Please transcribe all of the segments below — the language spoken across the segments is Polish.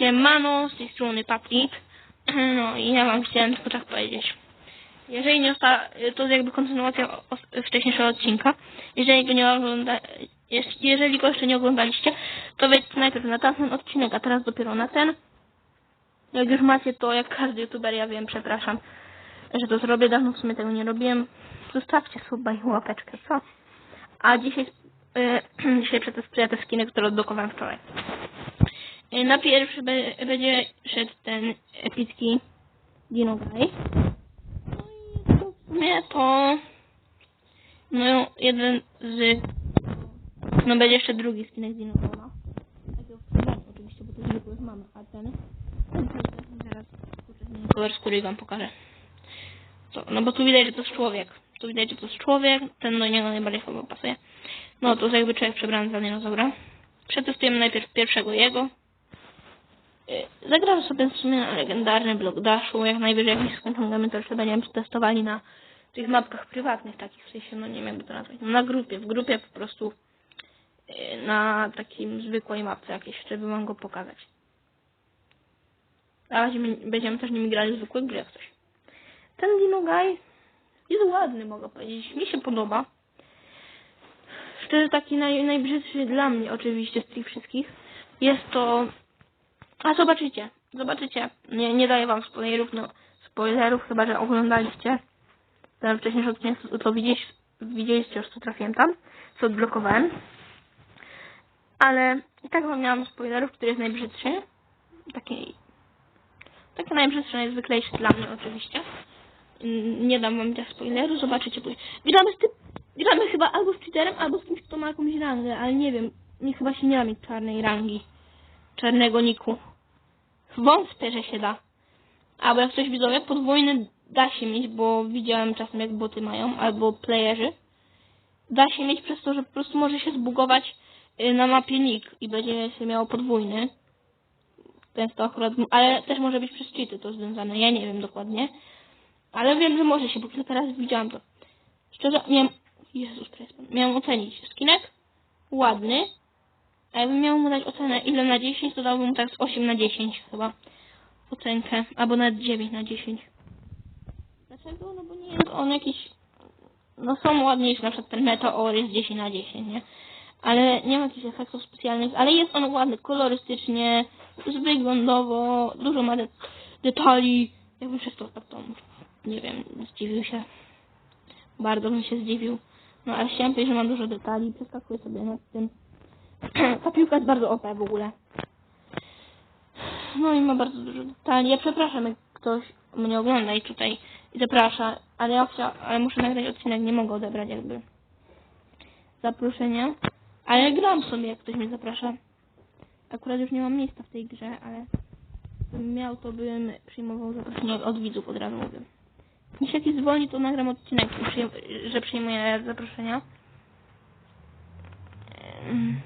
Siemano, z tej strony. No i ja wam chciałem tylko tak powiedzieć. Jeżeli nie osta... to jest jakby kontynuacja wcześniejszego odcinka. Jeżeli go nie ogląda... jeż- Jeżeli go jeszcze nie oglądaliście, to wejdźcie najpierw na tamten odcinek, a teraz dopiero na ten. Jak już macie to, jak każdy youtuber, ja wiem, przepraszam, że to zrobię. Dawno w sumie tego nie robiłem. Zostawcie suba i łapeczkę, co? A dzisiaj, yy, dzisiaj przetestuję te skiny, które odblokowałem wczoraj. Yy, Na pierwszy be, będzie szedł ten epicki Dino Guy. No i to w sumie to no jeden z no będzie jeszcze drugi skinek Dino Guy'a. Takiego oczywiście, bo to zwykły mamy, a ten zaraz kurczę, kolor skóry wam pokażę. To, no bo tu widać, że to jest człowiek. Tu widać, że to jest człowiek, ten do niego najbardziej chyba pasuje. No to jest jakby człowiek przebrany za dinozaura. Przetestujemy najpierw pierwszego jego. Yy, Zagramy sobie w sumie na legendarny blok dashu. Jak najwyżej jak nie skończą gamy, to jeszcze będziemy testowali na tych mapkach prywatnych takich, w sensie, no nie wiem jakby to nazwać. No, na grupie, w grupie po prostu yy, na takim zwykłej mapce jakiejś, żeby wam go pokazać. A będziemy, też nimi grali w zwykłej grze jak coś. Ten Dino jest ładny, mogę powiedzieć. Mi się podoba. Szczerze taki naj, najbrzydszy dla mnie oczywiście z tych wszystkich jest to... A zobaczycie, zobaczycie. Nie, nie daję wam spoilerów, no spoilerów, chyba że oglądaliście ten wcześniejszy odcinek, to, widzieliście, widzieliście już co trafiłem tam, co odblokowałem. Ale i tak wam miałam spoilerów, który jest najbrzydszy. Taki, taki najbrzydszy, najzwyklejszy dla mnie oczywiście. Nie dam wam teraz spoileru, zobaczycie później. Gramy z tym, gramy chyba albo z cheaterem, albo z kimś, kto ma jakąś rangę, ale nie wiem, nie chyba się nie da mieć czarnej rangi. Czarnego niku. Wątpię, że się da. Albo jak coś widzowie, podwójny da się mieć, bo widziałem czasem jak boty mają, albo playerzy. Da się mieć przez to, że po prostu może się zbugować y, na mapie nick i będzie się miało podwójny. Często akurat, ale też może być przez cheaty to związane, ja nie wiem dokładnie. Ale wiem, że może się, bo razy widziałam to. Szczerze, miałem... Jezus, Prespan. Miałem ocenić skinek. Ładny. A jakbym miał mu dać ocenę ile na 10, to dałbym mu tak z 8 na 10 chyba. Ocenkę. Albo na 9 na 10. Dlaczego? No bo nie jest on jakiś... No są ładniejsze, na przykład ten Meteor jest 10 na 10, nie? Ale nie ma jakichś efektów specjalnych, ale jest on ładny kolorystycznie, wyglądowo, dużo ma de detali. Jakbym przez to tak to, nie wiem, zdziwił się. Bardzo bym się zdziwił. No ale chciałem powiedzieć, że ma dużo detali, przeskakuję sobie nad tym. Ta piłka jest bardzo OP w ogóle. No i ma bardzo dużo detali. Ja przepraszam, jak ktoś mnie ogląda i tutaj i zaprasza, ale ja chcia, ale muszę nagrać odcinek, nie mogę odebrać jakby zaproszenia. Ale gram sobie, jak ktoś mnie zaprasza. Akurat już nie mam miejsca w tej grze, ale gdybym miał, to bym przyjmował zaproszenie od, widzów, od razu mówię. Jeśli jakiś zwolni, to nagram odcinek, że przyjmuję zaproszenia. Em.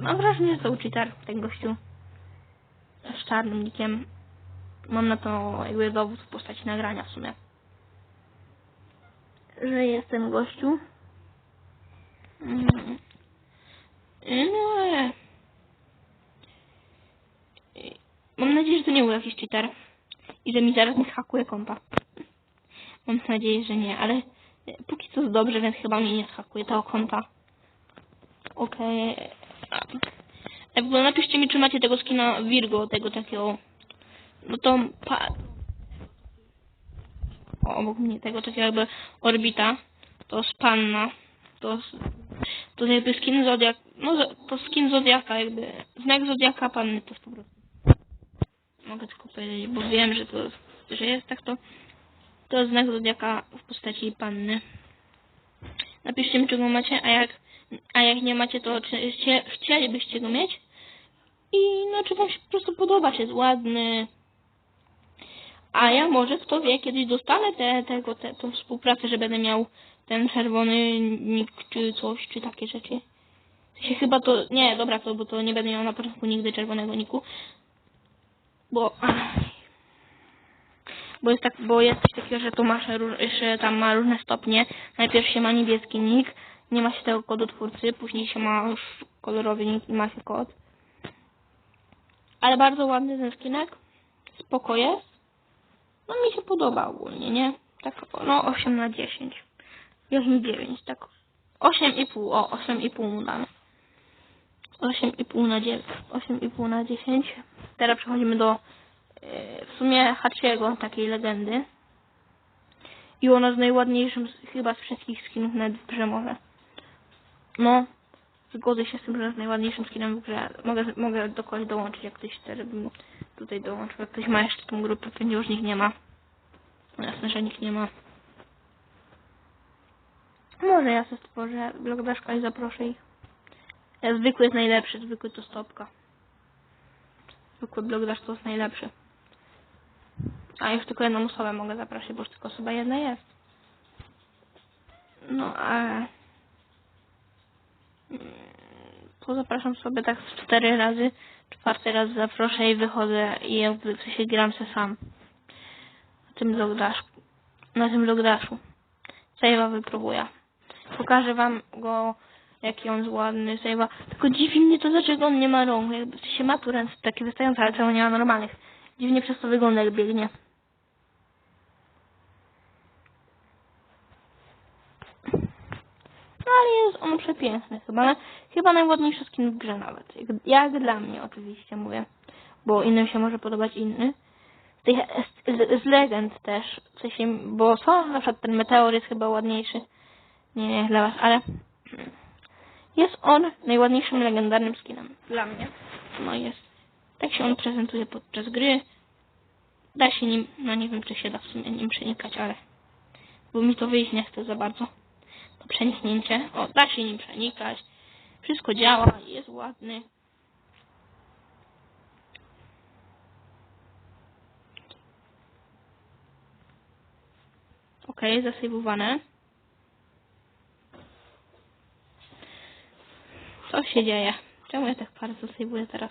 Mam wrażenie, że to cheater, ten gościu z czarnym nikiem. Mam na to jakby dowód w postaci nagrania w sumie. Że jest ten gościu. Mm. No ale... Mam nadzieję, że to nie był jakiś cheater. I że mi zaraz nie schakuje konta. Mam nadzieję, że nie, ale póki co jest dobrze, więc chyba mi nie schakuje tego konta. Okej. Okay. W ogóle napiszcie mi, czy macie tego skina Virgo, tego takiego... No to... Pa... O, obok mnie tego takiego jakby orbita. To jest panna. To jest... To jest jakby skin zodiak... No to skin zodiaka jakby... Znak zodiaka panny to jest po prostu. Mogę tylko powiedzieć, bo wiem, że to że jest tak to. To jest znak zodiaka w postaci panny. Napiszcie mi, czy go macie, a jak, a jak nie macie, to czy chcie, chcielibyście go mieć. I no, czy wam się po prostu podoba, czy jest ładny. A ja może, kto wie, kiedyś dostanę te, tego, te, współpracę, że będę miał ten czerwony nick, czy coś, czy takie rzeczy. Sensie chyba to, nie, dobra, to, bo to nie będę miał na początku nigdy czerwonego niku. Bo, bo jest tak, bo jest coś takiego, że to masz, że tam ma różne stopnie. Najpierw się ma niebieski nick, nie ma się tego kodu twórcy, później się ma już kolorowy i ma się kod. Ale bardzo ładny ten skinek. Spoko jest. No mi się podoba ogólnie, nie? Tak, no 8 na 10. Jak nie 9, tak. 8,5, o 8,5 mu damy. 8,5 na 9, 8,5 na 10. Teraz przechodzimy do e, w sumie Hachiego, takiej legendy. I ona z najładniejszym chyba z wszystkich skinów grze może. No, zgodzę się z tym, że jest najładniejszym skinem w grze. Mogę, mogę do kogoś dołączyć, jak ktoś chce, żebym tutaj dołączył. Jak ktoś ma jeszcze tą grupę, to już nikt nie ma. No jasne, że nikt nie ma. Może ja sobie stworzę blog Daszka i zaproszę ich. Zwykły jest najlepszy, zwykły to stopka. Zwykły blog Dasz to jest najlepszy. A już tylko jedną osobę mogę zaprosić, bo już tylko osoba jedna jest. No, ale... Mm, To zapraszam sobie tak z cztery razy. Czwarty raz zaproszę i wychodzę i jakby w sensie gram se sam. Na tym logdaszu. Na tym logdaszu. Save'a wypróbuję. Pokażę wam go, jaki on jest ładny, save'a. Tylko dziwi mnie to, dlaczego on nie ma rąk. Jakby w sensie ma tu ręce takie wystające, ale czemu nie ma normalnych. Dziwnie przez to wygląda, jak biegnie. Ale jest on przepiękny chyba. Chyba najładniejszy skin w grze nawet. Jak, jak dla mnie oczywiście mówię. Bo innym się może podobać inny. Z, z, z legend też. W sensie, bo są na przykład ten meteor jest chyba ładniejszy. Nie, nie dla was, ale jest on najładniejszym legendarnym skinem. Dla mnie. No jest. Tak się on prezentuje podczas gry. Da się nim, no nie wiem czy się da w sumie nim przenikać, ale bo mi to wyjść nie chce za bardzo. To przeniknięcie. O, da się nim przenikać. Wszystko działa, jest ładny. Okay, zasejwowane. Co się dzieje? Czemu ja tak bardzo sejwuję teraz?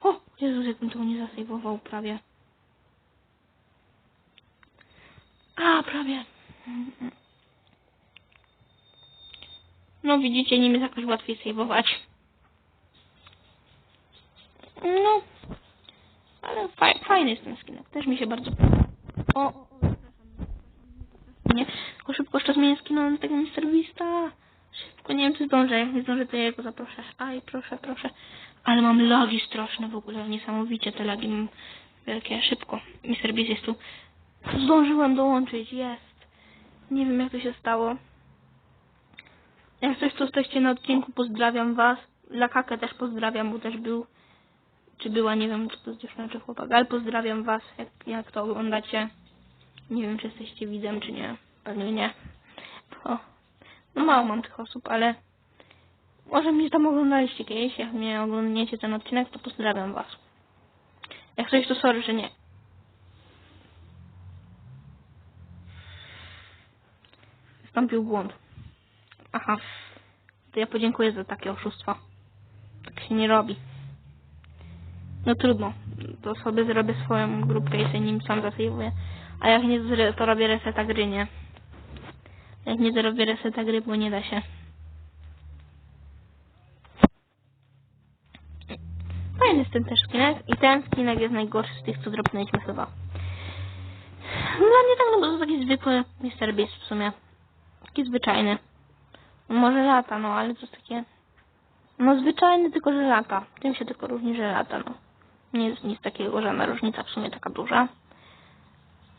O! Jezus, jakbym tego nie zasejwował prawie. A, prawie. No widzicie, nim jest jakoś łatwiej sejwować. No. Ale faj, fajny jest ten skinek. Też mi się bardzo podoba. O, o, nie. Tylko szybko jeszcze zmienię skina na tego Mr. Szybko, nie wiem czy zdążę. Jak nie zdążę, to ja go zaproszę. Aj, proszę, proszę. Ale mam lagi straszne w ogóle. Niesamowicie te lagi mam wielkie. Szybko. Mr. Beast jest tu. Zdążyłem dołączyć. Jest. Nie wiem jak to się stało. Jak coś, to jesteście na odcinku, pozdrawiam was. Lakakę też pozdrawiam, bo też był, czy była, nie wiem, czy to jest dziewczyna, czy chłopak, ale pozdrawiam was, jak, jak to oglądacie. Nie wiem, czy jesteście widzem, czy nie. Pewnie nie. Bo, no mało mam tych osób, ale może mnie tam oglądaliście kiedyś, jak mnie oglądniecie ten odcinek, to pozdrawiam was. Jak coś, to sorry, że nie. Wystąpił błąd. Aha. To ja podziękuję za takie oszustwo. Tak się nie robi. No trudno. To sobie zrobię swoją grupkę i sobie nim sam zasejwuję. A jak nie, to robię reseta gry, nie? Jak nie, to robię reseta gry, bo nie da się. Fajny jest ten też skinek. I ten skinek jest najgorszy z tych, co dropnęliśmy chyba. Dla mnie tak, no bo to taki zwykły Mr. Beast w sumie. Taki zwyczajny. Może lata, no ale jest takie... No zwyczajny, tylko że lata. Tym się tylko różni, że lata, no. Nie jest nic takiego, żadna różnica w sumie taka duża.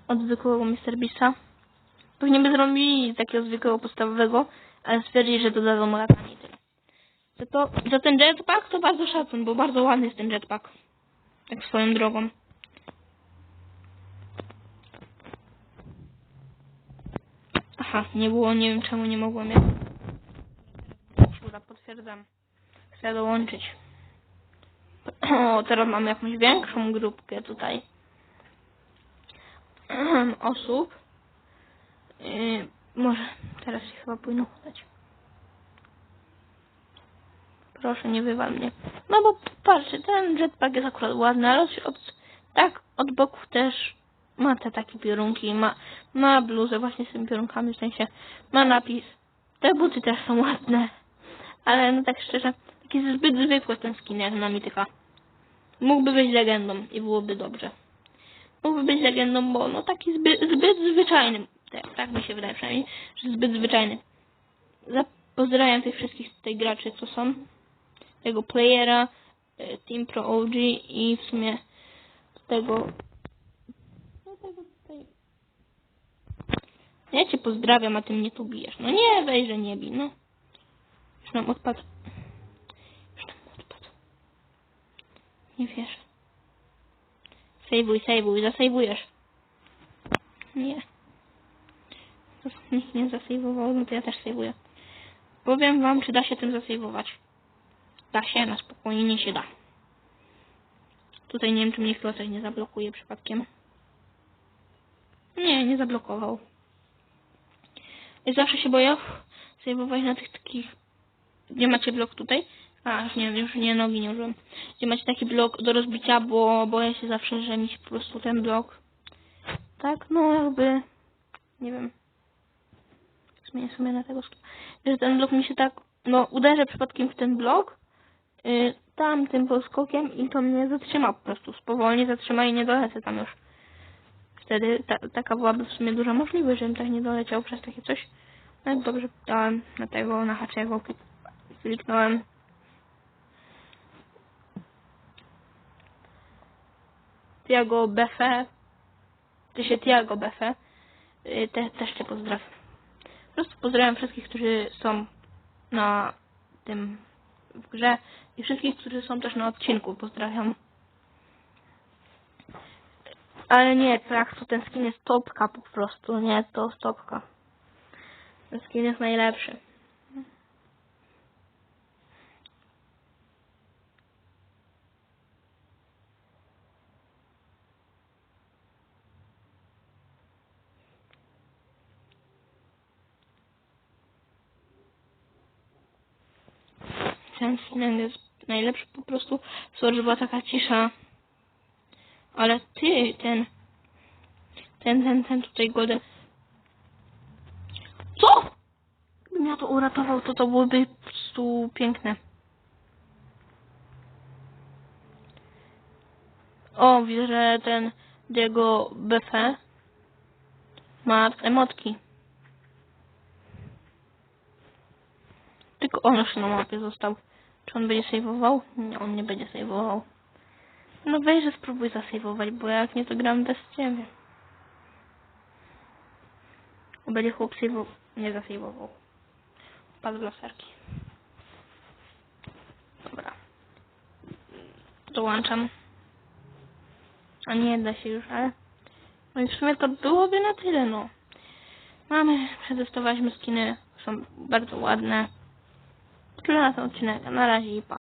Od zwykłego Mr. Beasta. Pewnie by zrobili takiego zwykłego, podstawowego, ale stwierdzili, że dodadzą mu latanie i tyle. Za, to, za ten jetpack to bardzo szacun, bo bardzo ładny jest ten jetpack. Tak swoją drogą. Aha, nie było, nie wiem czemu nie mogłem. Ja... Szura, potwierdzam. Chcę dołączyć. O, teraz mamy jakąś większą grupkę tutaj. Osób. Yy, może teraz się chyba powinno udać. Proszę, nie wywal mnie. No bo patrzcie, ten jetpack jest akurat ładny, ale od, tak od boków też ma te takie piorunki, ma, ma bluzę właśnie z tymi piorunkami, w sensie ma napis. Te buty też są ładne, ale no tak szczerze, Taki zbyt zwykły ten skin jak na mityka. Mógłby być legendą i byłoby dobrze. Mógłby być legendą, bo no taki zbyt, zbyt zwyczajny. Tak, tak mi się wydaje przynajmniej, że zbyt zwyczajny. Za- Pozdrawiam tych wszystkich tutaj graczy, co są. Tego playera, e, Team Pro OG i w sumie tego... Ja cię pozdrawiam, a ty mnie tu bijesz. No nie, weź, że nie bij, no. Już nam odpadł. Już nam odpadł. Nie wiesz. Sejwuj, sejwuj, zasejwujesz. Nie. Nikt nie zasejwował, no to ja też sejwuję. Powiem wam, czy da się tym zasejwować. Da się, na spokojnie się da. Tutaj nie wiem, czy mnie chyba coś nie zablokuje przypadkiem. Nie, nie zablokował. I zawsze się boję sejwować na tych takich... Gdzie macie blok tutaj? A, już nie, już nie, nogi nie użyłem. Gdzie macie taki blok do rozbicia, bo boję się zawsze, że mi się po prostu ten blok... Tak, no jakby... Nie wiem. Zmienię sobie na tego sk- Że ten blok mi się tak... No, uderzę przypadkiem w ten blok, yy, tam tym poskokiem i to mnie zatrzyma po prostu. Spowolni zatrzyma i nie dolecę tam już. Wtedy ta, taka byłaby w sumie duża możliwość, żebym tak nie doleciał przez takie coś. No dobrze dałem na tego, na haczego, klik- kliknąłem. Tiago Befe, ty się Tiago Befe, y, te, też cię pozdrawiam. Po prostu pozdrawiam wszystkich, którzy są na tym w grze i wszystkich, którzy są też na odcinku. Pozdrawiam. Ale nie, to ten skin jest topka po prostu, nie, to jest topka. Ten skin jest najlepszy. Ten skin jest najlepszy po prostu. Sorry, była taka cisza. Ale ty, ten... Ten, ten, ten tutaj godę... Co? Gdybym ja to uratował, to to byłoby po prostu piękne. O, widzę, że ten Diego Befe ma emotki. Tylko on już na mapie został. Czy on będzie sejwował? Nie, on nie będzie sejwował. No weź, że spróbuj zasejwować, bo jak nie to gram bez ciebie. Będzie chłop sejwował. Nie zasejwował. Padł laserki. Dobra. Dołączam. A nie da się już, ale... No i w sumie to byłoby na tyle, no. Mamy, przetestowaliśmy skiny. Są bardzo ładne. Tyle na ten odcinek. Na razie i pa.